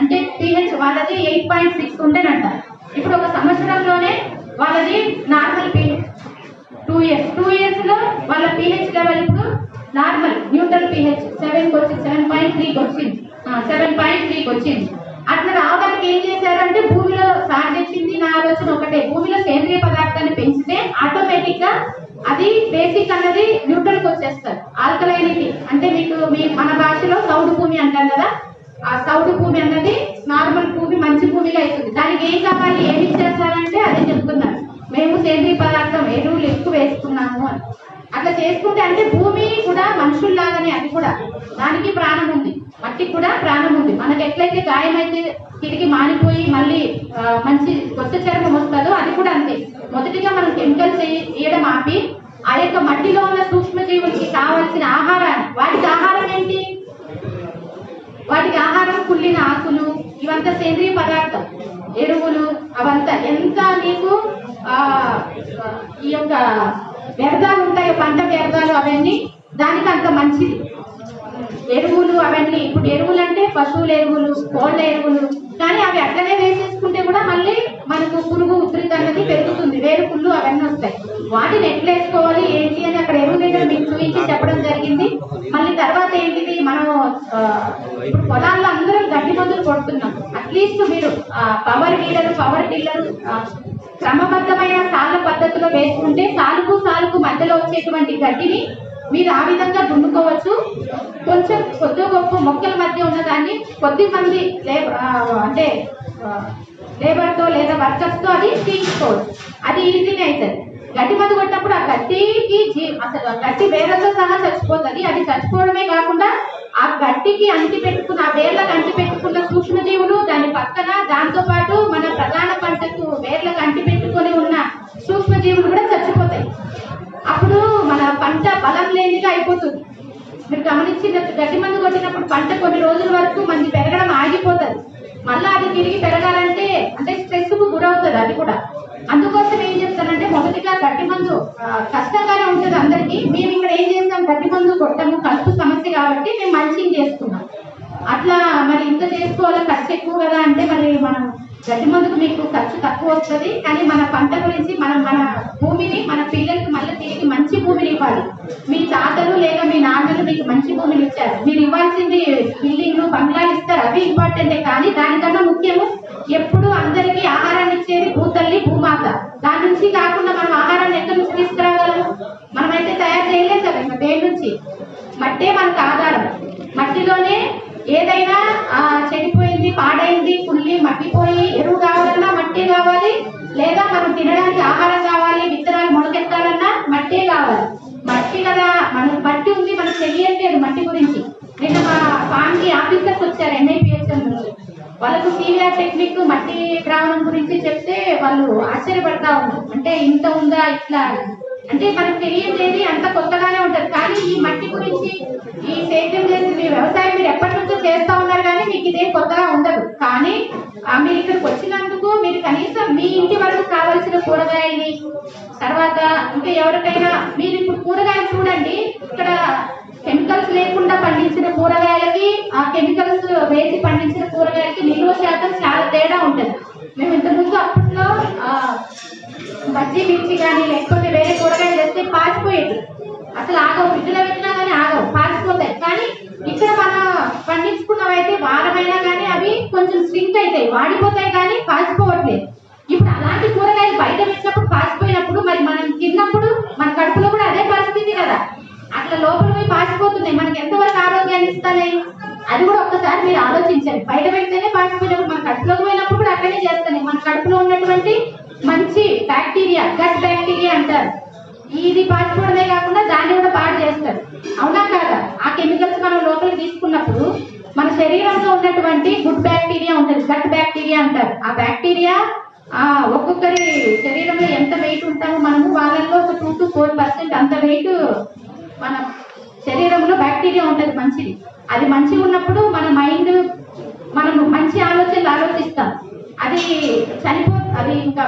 అంటే పిహెచ్ వాళ్ళది eight point six ఉండేనంట ఇప్పుడు ఒక సంవత్సరంలోనే వాళ్ళది normal pH two years. Two ఇయర్స్లో వాళ్ళ పిహెచ్ లెవెల్ ఇప్పుడు నార్మల్ న్యూట్రల్ పిహెచ్ సెవెన్ వచ్చింది సెవెన్ పాయింట్ త్రీకి వచ్చింది సెవెన్ పాయింట్ త్రీకి వచ్చింది అట్లా రావడానికి ఏం చేశారంటే భూమిలో సార్ నా ఆలోచన ఒకటే. భూమిలో సేంద్రియ పదార్థాన్ని పెంచితే ఆటోమేటిక్గా అది బేసిక్ అన్నది న్యూట్రల్కి వచ్చేస్తారు ఆల్కలైనిటీ అంటే మీకు మీ మన భాషలో సౌడు భూమి అంటాం కదా ఆ సౌడు భూమి అన్నది నార్మల్ భూమి మంచి భూమిగా అవుతుంది దానికి ఏం కావాలి ఏమి ఇచ్చేస్తారంటే అదే చెప్తున్నారు. మేము సేంద్రియ పదార్థం ఎరువులు ఎక్కువ వేసుకున్నాము అని. అట్లా చేసుకుంటే అంటే భూమి కూడా మనుషుల్లాగానే అది కూడా. దానికి ప్రాణం ఉంది. మట్టికి కూడా ప్రాణం ఉంది. మనకి ఎట్లయితే గాయమైతే తిరిగి మానిపోయి మళ్ళీ మంచి కొత్త చర్మం వస్తుందో అది కూడా అంతే. మొదటిగా మనం కెమికల్స్ వేయడం ఆపి ఆ యొక్క మట్టిలో ఉన్న సూక్ష్మజీవులకి కావాల్సిన ఆహారాన్ని వాటి ఆహారం ఏంటి వాటికి ఆహారం కుళ్ళిన ఆకులు ఇవంతా సేంద్రియ పదార్థం ఎరువులు అవంతా. ఎంత నీకు ఆ ఈ యొక్క వ్యర్థాలు ఉంటాయో పంట వ్యర్థాలు అవన్నీ దానికి అంత మంచిది. ఎరువులు అవన్నీ. ఇప్పుడు ఎరువులు అంటే పశువుల ఎరువులు కోళ్ళ ఎరువులు. కానీ అవి అట్లనే వేసేసుకుంటే కూడా మళ్ళీ మనకు పురుగు ఉధృతి అనేది పెరుగుతుంది. వేరు పుల్లు అవన్నీ వస్తాయి. వాటిని ఎట్లా వేసుకోవాలి ఏంటి అని అక్కడ ఎరువు దగ్గర మీకు చూపించి చెప్పడం జరిగింది. మళ్ళీ తర్వాత ఏంటిది? మనం ఇప్పుడు పొలాల్లో కొడుతున్నాం అట్లీస్ట్ మీరు పవర్ వీడర్ పవర్ టిల్లర్ క్రమబద్ధమైన సాల పద్ధతిలో వేసుకుంటే సాలుకు సాలుకు మధ్యలో వచ్చేటువంటి గడ్డిని మీరు ఆ విధంగా దున్నుకోవచ్చు. కొంచెం కొద్ది గొప్ప మొక్కల మధ్య ఉన్నదాన్ని కొద్ది మంది లేబ- అంటే లేబర్తో లేదా వర్కర్స్తో అది తీసుకోవచ్చు అది ఈజీనే అవుతుంది గడ్డి మందు కొట్టినప్పుడు ఆ గడ్డికి జీ అసలు గట్టి గడ్డి సహా చచ్చిపోతుంది. అది చచ్చిపోవడమే కాకుండా ఆ గడ్డికి అంటి పెట్టుకుని ఆ వేర్లకు అంటి పెట్టుకున్న సూక్ష్మజీవులు దాని పక్కన దాంతో పాటు మన ప్రధాన పంటకు వేర్లకు అంటి పెట్టుకొని ఉన్న సూక్ష్మజీవులు కూడా చచ్చిపోతాయి. అప్పుడు మన పంట బలం లేనిగా అయిపోతుంది. మీరు గమనించిన గడ్డి మందు కొట్టినప్పుడు పంట కొన్ని రోజుల వరకు మంది పెరగడం ఆగిపోతుంది. మళ్ళీ అది తిరిగి పెరగాలంటే అంటే స్ట్రెస్కు గురవుతుంది అది కూడా. అందుకోసం ఏం చెప్తానంటే మొదటిగా గడ్డి మందు కష్టంగానే ఉంటుంది అందరికీ. మేము ఇక్కడ ఏం చేస్తాం? గడ్డి మందు కొట్టము కలుపు సమస్య కాబట్టి మేము మల్చింగ్ చేసుకున్నాం అట్లా మరి ఇంత చేసుకోవాలో? ఖర్చు ఎక్కువ కదా అంటే మరి మనం గడ్డి మందుకు మీకు ఖర్చు తక్కువ వస్తుంది. కానీ మన పంట గురించి మనం మన భూమిని మన పిల్లలకి మళ్ళీ తిరిగి మంచి భూమిని ఇవ్వాలి. మీ తాతలు లేదా మీ నాన్నలు మీకు మంచి భూమిని ఇచ్చారు. మీరు ఇవ్వాల్సింది బిల్డింగ్లు బంగ్లాలు ఇస్తారు. అవి ఇంపార్టెంటే. కానీ దానికన్నా ముఖ్యము ఎప్పుడు అందరికీ ఆహారాన్ని ఇచ్చేది భూతల్లి భూమాత దాని నుంచి కాకుండా మనం ఆహారాన్ని ఎక్కడి నుంచి తీసుకురాగలము? మనమైతే తయారు చేయలేదు కదా ఇంకా దేని నుంచి? మట్టే మనకు ఆధారం. మట్టిలోనే ఏదైనా ఆ, చెడిపోయింది పాడైంది పుల్లి మట్టిపోయి ఎరువు కావాలన్నా మట్టి కావాలి లేదా మనం తినడానికి ఆహారం కావాలి విత్తనాలు మొలకెత్తాలన్నా మట్టే కావాలి. మట్టి కదా మనకు మట్టి ఉంది మనకు తెలియట్లేదు మట్టి గురించి. నిన్న మా ఫామ్కి ఆఫీసర్స్ వచ్చారు ఎన్ఐపిహెచ్ఎం నుంచి వాళ్ళకు సీవియర్ టెక్నిక్ మట్టి ద్రావణం గురించి చెప్తే వాళ్ళు ఆశ్చర్యపడతా ఉన్నారు. అంటే ఇంత ఉందా ఇట్లా అని. అంటే మనకు తెలియజేది అంత కొత్తగానే ఉంటుంది. కానీ ఈ మట్టి గురించి ఈ సేద్యం చేసి మీ వ్యవసాయం మీరు ఎప్పటి నుంచో చేస్తా ఉన్నారు కానీ మీకు ఇదేం కొత్తగా ఉండదు. కానీ మీరు ఇక్కడికి వచ్చినందుకు మీరు కనీసం మీ ఇంటి వరకు కావాల్సిన కూరగాయల్ని తర్వాత ఇంకా ఎవరికైనా మీరు ఇప్పుడు కూరగాయలు చూడండి ఇక్కడ కెమికల్స్ లేకుండా పండించిన కూరగాయలకి ఆ కెమికల్స్ వేసి పండించిన కూరగాయలకి నిల్వ శాతం చాలా తేడా ఆగవు ఫ్రిడ్జ్లో పెట్టినా కానీ ఆగవు పాసిపోతాయి కానీ ఇక్కడ మన పండించుకున్నవైతే వారమైనా కానీ అవి కొంచెం స్ట్రింక్ అవుతాయి వాడిపోతాయి కానీ పాసిపోవట్లేదు ఇప్పుడు అలాంటి కూరగాయలు బయట పెట్టినప్పుడు పాసిపోయినప్పుడు మరి మనం తిన్నప్పుడు మన కడుపులో కూడా అదే పరిస్థితి కదా. అట్లా లోపల పోయి పాసిపోతున్నాయి మనకి ఎంతవరకు ఆరోగ్యాన్ని ఇస్తాయి? అది కూడా ఒక్కసారి మీరు ఆలోచించండి. బయట పెడితేనే పాసిపోయినప్పుడు మన కడుపులోకి పోయినప్పుడు కూడా అట్లనే చేస్తాయి. మన కడుపులో ఉన్నటువంటి మంచి బ్యాక్టీరియా గట్ బ్యాక్టీరియా అంటారు. ఇది పాసిపోవడమే కాకుండా దాని కూడా చేస్తారు అవునా కాదా? ఆ కెమికల్స్ మనం లోపలికి తీసుకున్నప్పుడు మన శరీరంలో ఉన్నటువంటి గుడ్ బ్యాక్టీరియా ఉంటుంది. గట్ బ్యాక్టీరియా అంటారు. ఆ బ్యాక్టీరియా ఆ ఒక్కొక్కరి శరీరంలో ఎంత వెయిట్ ఉంటామో మనము వాళ్ళల్లో ఒక టూ టు ఫోర్ పర్సెంట్ అంత వెయిట్ మన శరీరంలో బ్యాక్టీరియా ఉంటుంది మంచిది. అది మంచిగా ఉన్నప్పుడు మన మైండ్ మనం మంచి ఆలోచనలు ఆలోచిస్తాం. అది చనిపో అది ఇంకా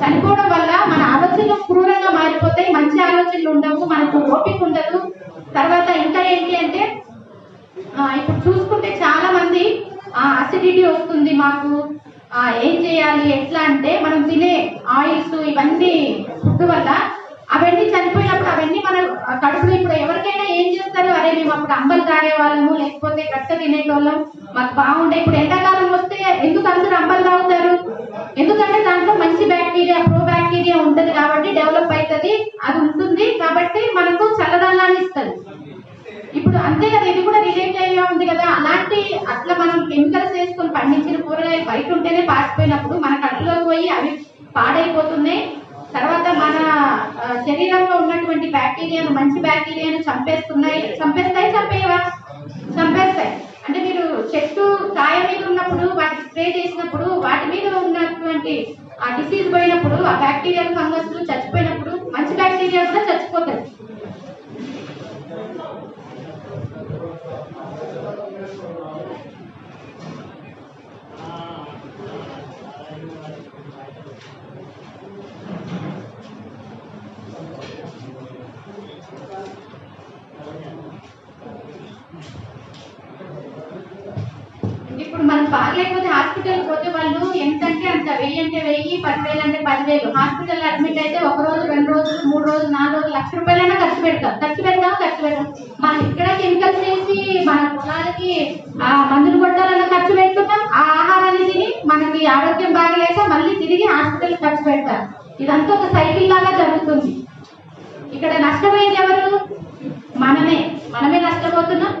చనిపోవడం వల్ల మన మంచి ఉండవు మనకు ఓపిక ఉండదు. తర్వాత ఇంకా ఏంటి అంటే ఇప్పుడు చూసుకుంటే చాలా మంది ఆ, అసిడిటీ వస్తుంది మాకు. ఏం చేయాలి ఎట్లా అంటే మనం తినే ఆయిల్స్ ఇవన్నీ ఫుడ్ వల్ల అవన్నీ చనిపోయినప్పుడు అవన్నీ మన కడుపులో ఇప్పుడు ఎవరికైనా ఏం చేస్తారు? అరే మేము అప్పుడు అంబలు తాగేవాళ్ళము లేకపోతే గట్ట తినేటోళ్ళం. మాకు బాగుండే. ఇప్పుడు ఎండాకాలం వస్తే ఎందుకు అందరూ అంబలు తాగుతారు? ఎందుకంటే దాంట్లో మంచి బ్యాక్టీరియా ప్రో బ్యాక్టీరియా ఉంటుంది కాబట్టి డెవలప్ అవుతుంది అది ఉంటుంది కాబట్టి మనకు చల్లదనాన్ని ఇస్తుంది. ఇప్పుడు అంతే కదా ఇది కూడా రిలేట్ అయ్యే ఉంది కదా. అలాంటి అట్లా మనం కెమికల్స్ వేసుకొని పండించిన కూరగాయలు బయట ఉంటేనే పాసిపోయినప్పుడు మన కడుపులోకి పోయి అవి పాడైపోతున్నాయి. తర్వాత మన శరీరంలో ఉన్నటువంటి బ్యాక్టీరియాను మంచి బ్యాక్టీరియాను చంపేస్తున్నాయి. చంపేస్తాయి చంపేయవా? చంపేస్తాయి. అంటే మీరు చెట్టు కాయ మీద ఉన్నప్పుడు వాటికి స్ప్రే చేసినప్పుడు వాటి మీద ఉన్నటువంటి ఆ డిసీజ్ పోయినప్పుడు ఆ బ్యాక్టీరియా ఫంగస్ చచ్చిపోయినప్పుడు మంచి బ్యాక్టీరియా కూడా చచ్చిపోతుంది ఇప్పుడు మనం బాగలేకపోతే హాస్పిటల్ పోతే వాళ్ళు ఎంతంటే అంత వెయ్యి అంటే వెయ్యి పదివేలు అంటే పదివేలు. హాస్పిటల్ అడ్మిట్ అయితే ఒక రోజు రెండు రోజులు మూడు రోజులు నాలుగు రోజులు లక్ష రూపాయలైనా ఖర్చు పెడతాం. ఖర్చు పెడతాం ఖర్చు పెడతాం. మనం ఇక్కడ కెమికల్స్ వేసి మన పొలాలకి ఆ మందులు కొట్టాలన్న ఖర్చు పెడుతున్నాం. ఆ ఆహారాన్ని తిని మనకి ఆరోగ్యం బాగలేక మళ్ళీ తిరిగి హాస్పిటల్ ఖర్చు పెడతాం. ఇదంతా ఒక సైకిల్ లాగా జరుగుతుంది. ఇక్కడ నష్టపోయేది ఎవరు? మనమే. మనమే నష్టపోతున్నాం.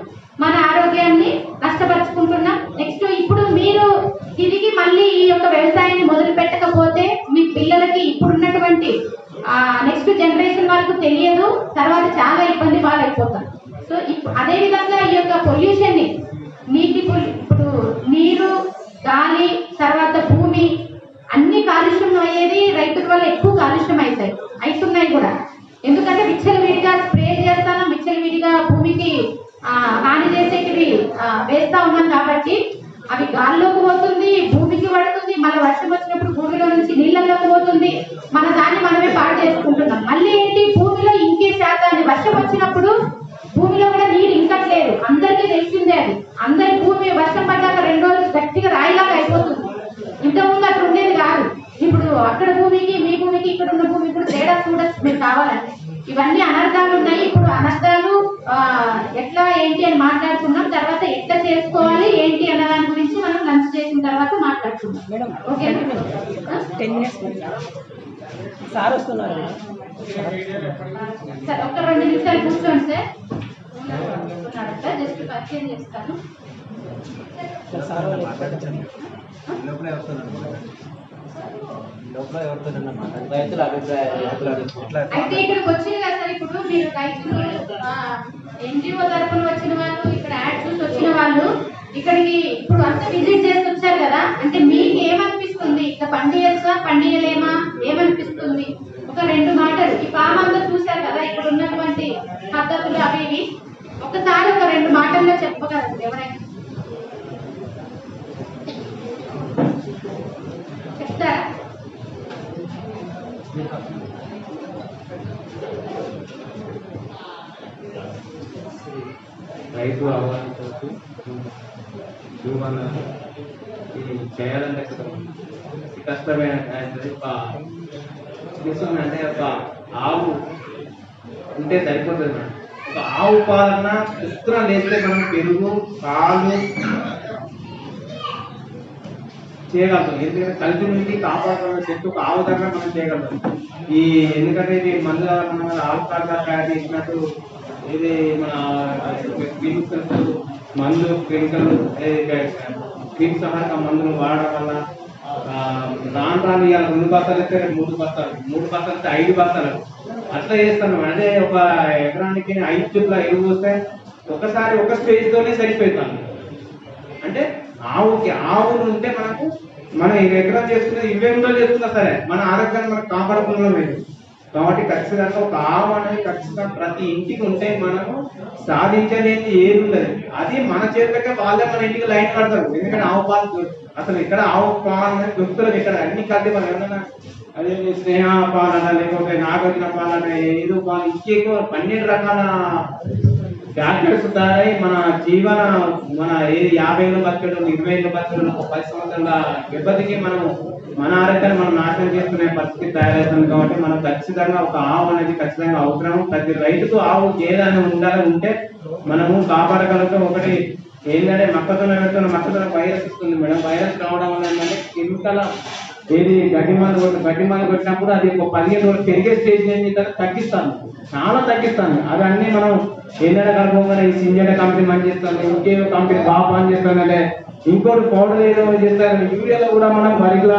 ఎక్కువ అవుతాయి అవుతున్నాయి కూడా. ఎందుకంటే విచ్చలవిడిగా స్ప్రే చేస్తాను విచ్చలవిడిగా భూమికి హాని చేసేటివి వేస్తా ఉన్నాం కాబట్టి అవి గాల్లోకి పోతుంది భూమికి పడుతుంది మళ్ళీ వర్షం వచ్చినప్పుడు భూమిలో నుంచి నీళ్ళలోకి పోతుంది. మన దాన్ని మనమే పాడు చేసుకుంటున్నాం. మళ్ళీ ఏంటి? భూమిలో ఇంకే శాతాన్ని వర్షం వచ్చినప్పుడు భూమిలో కూడా నీరు ఇంకట్లేదు. అందరికీ తెలిసిందే అది. అందరి భూమి వర్షం పడ్డాక రెండు రోజులు గట్టిగా రాయిలాగా అయిపోతుంది. ఇంతకుముందు అక్కడ ఉండేది కాదు. ఇప్పుడు అక్కడ భూమికి భూమికి ఇక్కడ ఉన్న భూమికి కూడా తేడా చూడొచ్చు మీరు కావాలంటే. ఇవన్నీ అనర్థాలు ఉన్నాయి. ఇప్పుడు అనర్థాలు ఎట్లా ఏంటి అని మాట్లాడుకున్నాం తర్వాత ఎట్లా చేసుకోవాలి ఏంటి అన్న దాని గురించి మనం లంచ్ చేసిన తర్వాత మాట్లాడుకుందాం. Madam okay ten minutes sir వస్తున్నారు. సార్ ఒక రెండు నిమిషాలు కూర్చోండి సార్. సార్ జస్ట్ పరిచయం చేస్తాను. సార్ రైతుల అయితే ఇక్కడికి వచ్చింది కదా సార్ ఇప్పుడు మీరు రైతులు ఎన్జిఓ తరఫున వచ్చిన వాళ్ళు ఇక్కడ యాడ్ చూసి వచ్చిన వాళ్ళు ఇక్కడికి ఇప్పుడు అంతా విజిట్ చేసి వచ్చారు కదా అంటే మీకు ఏమనిపిస్తుంది? ఇక్కడ పండియచ్చా పండియలేమా? ఏమనిపిస్తుంది? ఒక రెండు మాటలు. ఈ ఫామ్ అంతా చూశారు కదా ఇక్కడ ఉన్నటువంటి పద్ధతులు అవి ఇవి. ఒకసారి ఒక రెండు మాటల్లో చెప్పగలరు ఎవరైనా? రైతు అవగాహనతో జీవన ఇది చేయాలంటే కొంచెం కష్టమైన ఒక తీసుకుని అంటే ఒక ఆవు ఉంటే సరిపోతుంది ఒక ఆవు పాలన పుత్రం లేస్తే మనం పెరుగు పాలు చేయగలుగుతాం. ఎందుకంటే కలిసి నుండి కాపాడుతున్న చెట్టు ఒక ఆవు దగ్గర మనం చేయగలుగుతాం. ఈ ఎందుకంటే ఇది మందు మన ఆవు కాగా తయారు చేసినట్టు ఇది మన కెమికల్స్ మందు కెమికల్ క్రీమ్ సహాయక మందులు వాడడం వల్ల రాను రాను ఇవాళ రెండు బస్తాలు అయితే రేపు మూడు బస్తాలు మూడు బస్తాలు అయితే ఐదు బస్తాలు. అట్లా చేస్తాను అదే ఒక ఎకరానికి ఐదు చుట్ల ఎరువు వస్తే ఒకసారి ఒక స్టేజ్తోనే సరిపోతాను అంటే ఆవుకి ఆవులు ఉంటే మనకు మనం ఎకరం చేసుకునే ఇవే ఉండలు చేసుకున్నా సరే మన ఆరోగ్యాన్ని మనం కాపాడుకున్నాం లేదు కాబట్టి ఖచ్చితంగా ఒక ఆవు అనేది ఖచ్చితంగా ప్రతి ఇంటికి ఉంటే మనము సాధించలేని ఏది ఉండదు. అది మన చేతికే వాళ్ళే మన ఇంటికి లైన్ కడతారు. ఎందుకంటే ఆవు పాలు అసలు ఇక్కడ ఆవు పాలు అనేది దొరుకుతుంది ఇక్కడ అన్ని కలిపి మనం ఏమన్నా అదే స్నేహ పాలన లేకపోతే నాగార్జున పాలన ఏదో పాలు ఇంకెక్కువ పన్నెండు రకాల డాక్టర్స్ తయారై మన జీవన మన ఏది యాభై ఏళ్ళు బతకడం ఇరవై ఏళ్ళు బతకడం ఒక పది సంవత్సరాల వ్యవధికి మనం మన ఆరోగ్యాన్ని మనం నాశనం చేసుకునే పరిస్థితి తయారవుతుంది కాబట్టి మనం ఖచ్చితంగా ఒక ఆవు అనేది ఖచ్చితంగా అవసరం. ప్రతి రైతుకు ఆవు ఏదైనా ఉండాలని ఉంటే మనము కాపాడగలుగుతాం. ఒకటి ఏంటంటే మొక్కజొన్న పెడుతున్న మొక్కజొన్న వైరస్ ఇస్తుంది మేడం. వైరస్ రావడం వల్ల ఏంటంటే కెమికల్ ఏది గడ్డిమాలు మందు కొట్టి గడ్డి కొట్టినప్పుడు అది ఒక పదిహేను రోజులు పెరిగే స్టేజ్ నేను తగ్గిస్తాను. చాలా తగ్గిస్తాను. అవి అన్ని మనం ఏదైనా కలుపుకోగానే ఈ సింజట కంపెనీ పని చేస్తుంది ఇంకేదో కంపెనీ బాగా పని చేస్తుందంటే ఇంకోటి పౌడర్ ఏదో చేస్తారు. యూరియాలో కూడా మనం వరిలా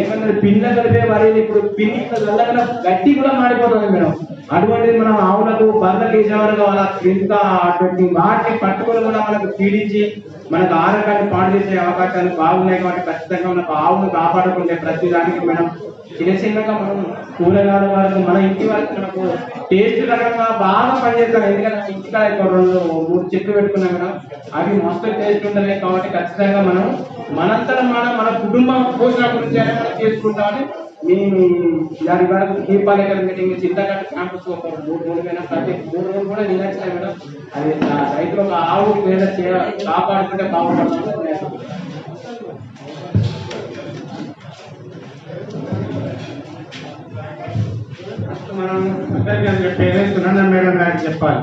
ఏమన్నా పిన్న కలిపే వరి ఇప్పుడు పిండి చల్లగా గట్టి కూడా మాడిపోతుంది మేడం. అటువంటిది మనం ఆవులకు బర్రెలకు వేసేవారు వాళ్ళ ఇంకా అటువంటి వాటిని పట్టుకొని కూడా మనకు పీడించి మనకు ఆరోగ్యాన్ని పాడు చేసే అవకాశాలు బాగున్నాయి కాబట్టి ఖచ్చితంగా మనకు ఆవును కాపాడుకుంటే ప్రతి దానికి మనం చిన్న చిన్నగా మనం కూరగాయల వరకు మన ఇంటి వరకు మనకు టేస్ట్ రకంగా బాగా పనిచేస్తాం ఎందుకంటే ఇంటికాడ ఇక్కడ రెండు మూడు చెట్లు పెట్టుకున్నాం కదా అవి మస్తు టేస్ట్ ఉండలే కాబట్టి ఖచ్చితంగా మనం మనంతరం మన మన కుటుంబం పోషణ గురించి మనం చేసుకుంటామని మీ దాని వరకు దీపాలేకర్ మీటింగ్ చింతగడ్డ క్యాంపస్ ఒక మూడు మూడు మీద ప్రతి మూడు రోజులు కూడా నిలచ్చాయి మేడం. అది రైతులు ఒక ఆవు పేద చేయ కాపాడుకుంటే బాగుపడుతుంది ఫస్ట్ మనం అందరికీ పేరెంట్స్ సునంద మేడం గారికి చెప్పాలి.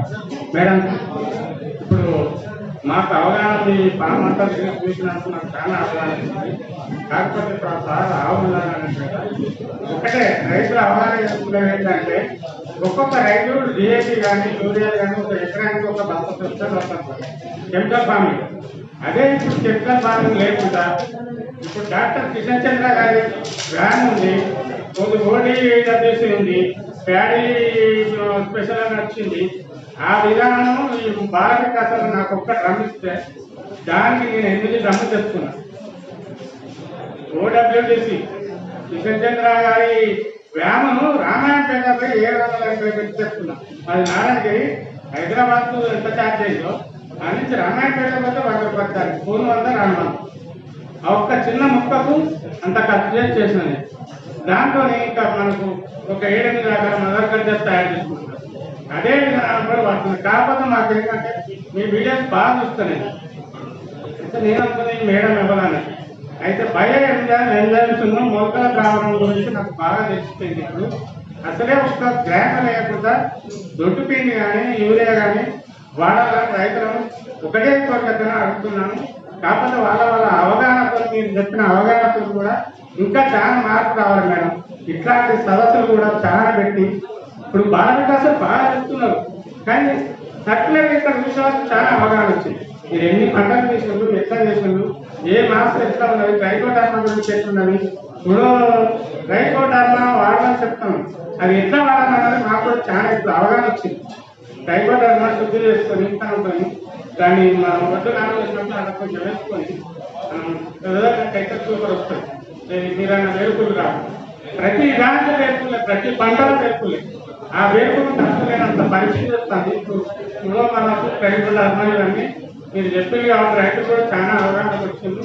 మేడం మాకు అవగాహన మీ పామంతా చూసినప్పుడు నాకు చాలా అవగాహన ఉంది కాకపోతే ఇప్పుడు ఆ సార్ ఒకటే రైతులు అవగాహన చేసుకునేది ఏంటంటే ఒక్కొక్క రైతు డిఏపీ కానీ యూరియా కానీ ఒక ఎకరానికి ఒక బస్త వస్తే వస్తుంది కెమికల్ ఫార్మింగ్. అదే ఇప్పుడు కెమికల్ ఫార్మింగ్ లేకుండా ఇప్పుడు డాక్టర్ కిషన్ చంద్ర గారి వ్యాన్ ఉంది. ఒక ఓడి డబ్ల్యూసీ ఉంది ప్యాడీ స్పెషల్ అని వచ్చింది ఆ విధానం ఈ భారత కథలు నాకు ఒక్క డ్రమ్ దానికి నేను ఎనిమిది డ్రమ్ము తెచ్చుకున్నా. ఓడబ్ల్యూడిసి కిషన్ చంద్ర గారి వ్యామను రామాయణ పేటపై ఏడు వందల ఎనభై పెట్టి తెచ్చుకున్నా. అది నారాయణగిరి హైదరాబాద్ ఎంత ఛార్జ్ అయ్యో ఆ రామాయణ రామాయణపేట పోతే వంద రూపాయలు ఫోన్ వంద రాను ఆ ఒక్క చిన్న ముక్కకు అంత ఖర్చు చేసి చేసినది దాంట్లో ఇంకా మనకు ఒక ఏడెనిమిది రకాల మదర్ కల్చర్ తయారు చేసుకుంటారు అదే విధంగా కూడా వాడుతుంది కాకపోతే మాకు ఏంటంటే మీ వీడియోస్ బాగా చూస్తున్నాయి అయితే నేను అనుకున్న ఈ మేడం ఇవ్వాలని అయితే బయో ఎంజాయిమ్స్ మొలకల ద్రావణం గురించి నాకు బాగా తెలిసిపోయింది ఇప్పుడు. అసలే ఒక గ్రామ లేకుండా దొడ్డు పిండి కానీ యూరియా కానీ వాడాలని రైతులను ఒకటే కోరికతో అడుగుతున్నాను. కాకపోతే వాళ్ళ వాళ్ళ అవగాహనతో మీరు చెప్పిన అవగాహనతో కూడా ఇంకా చాలా మార్పు రావాలి మేడం. ఇట్లాంటి సదస్సులు కూడా చాలా పెట్టి ఇప్పుడు బాల వికాసం బాగా చెప్తున్నారు. కానీ సర్క్యులర్ ఇక్కడ విషయాలకు చాలా అవగాహన వచ్చింది. మీరు ఎన్ని పంటలు చేసినప్పుడు ఎట్లా చేసినప్పుడు ఏ మాస్టర్ ఎట్లా ఉన్నది ట్రైకోడర్మా గురించి ఎట్లున్నది ఇప్పుడు ట్రైకోడర్మా వాడమని చెప్తాను అది ఎట్లా వాడాలన్నది మాకు కూడా చాలా ఇప్పుడు అవగాహన వచ్చింది. ట్రైకోడర్మా శుద్ధి చేసుకొని ఉంటుంది దాన్ని మనం వడ్డు నానవేసినప్పుడు అక్కడ కొంచెం వేసుకొని కైతే సూపర్ వస్తుంది మీరైనా వేరుకులు కాదు ప్రతి దాంట్లో వేరుకులే ప్రతి పంటలో వేరుకులే ఆ వేరుకులు తక్కువలేనంత పరిస్థితి వస్తుంది. ఇప్పుడు మనకు పెరుగుల అర్థమైందండి మీరు చెప్పింది కాబట్టి రైతు కూడా చాలా అవగాహన వచ్చింది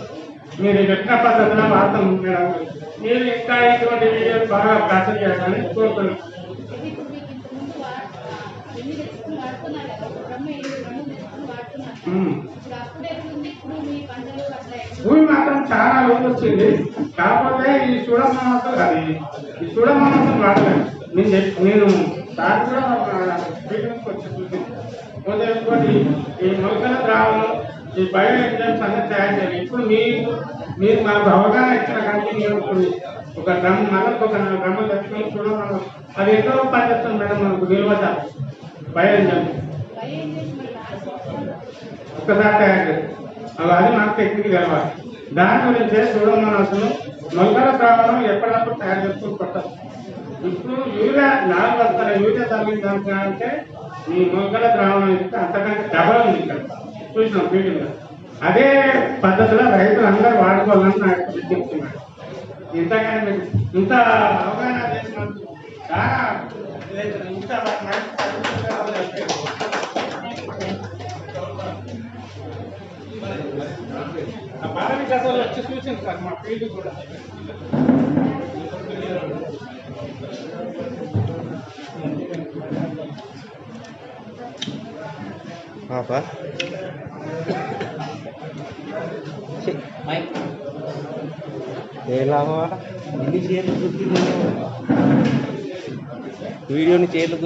మీరు చెప్పిన పద్ధతిలో వార్తలు ఉండడం మీరు ఇంకా ఇటువంటి వీడియోలు బాగా ప్రచారం చేయాలని కోరుతున్నాను భూమి మాత్రం చాలా లోతు వచ్చింది. కాకపోతే ఈ చూడమానసం అది ఈ చూడమానసం వాడలేదు నేను సార్ కూడా మీటింగ్కి వచ్చి చూసింది పోతే ఇంకోటి ఈ మొలకల ద్రావణం ఈ బయో ఎంజైమ్స్ అన్నీ తయారు చేయాలి. ఇప్పుడు మీరు మీరు మాకు అవగాహన ఇచ్చిన కానీ నేను ఇప్పుడు ఒక డ్రమ్ మనకు ఒక డ్రమ్ము తెచ్చుకొని చూడమని అది ఎంతో పనిచేస్తుంది మేడం మనకు నిల్వట బయో ఎంజైమ్స్ ఒక్కసారి తయారు చేస్తారు అలా అది మనకు టెక్నిక్ తెలవాలి దాని గురించే చూడమని అసలు మొలకల ద్రావణం ఎప్పటికప్పుడు తయారు చేసుకుని కొట్టాలి ఇప్పుడు యూరియా నాలుగు వస్తాల యూరియా తగ్గించాలంటే అంటే ఈ మొలకల ద్రావణం ఇస్తే అంతకంటే డబల్ ఉంది ఇక్కడ. చూసినాం ఫీల్డ్లో అదే పద్ధతిలో రైతులు అందరూ వాడుకోవాలని నాకు విజ్ఞప్తున్నాడు ఇంతకన్నా మీకు ఇంత అవగాహన చేసినందుకు చాలా ఇంత వచ్చి చూసింది సార్ మా ఫీల్డ్ కూడా. పాపా? ఏ లాభం వీడియోని చేర్లు